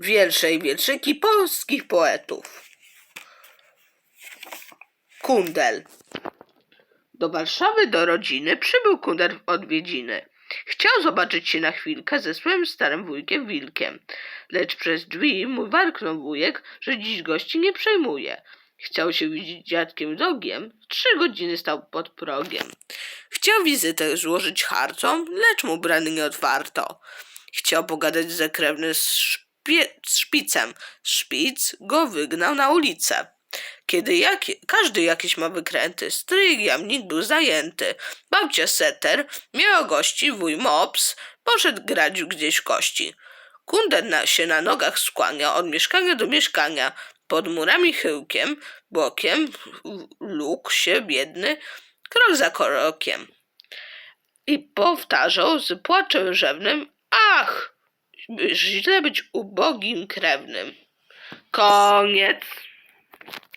wiersze i wierszyki polskich poetów. Kundel. Do Warszawy do rodziny przybył Kundel w odwiedziny. Chciał zobaczyć się na chwilkę ze swoim starym wujkiem Wilkiem, lecz przez drzwi mu warknął wujek, że dziś gości nie przejmuje. Chciał się widzieć dziadkiem Dogiem, trzy godziny stał pod progiem. Chciał wizytę złożyć harcom, lecz mu brany nie otwarto. Chciał pogadać z, szpie- z szpicem. Szpic go wygnał na ulicę. Kiedy jakie, każdy jakieś ma wykręty, stryj jamnik był zajęty. Babcia Seter miała gości, wuj Mops poszedł grać gdzieś kości. Kunder na, się na nogach skłania od mieszkania do mieszkania, pod murami chyłkiem, bokiem, lóg się biedny, krok za krokiem. I powtarzał z płaczem rzewnym, ach, źle być ubogim krewnym. Koniec.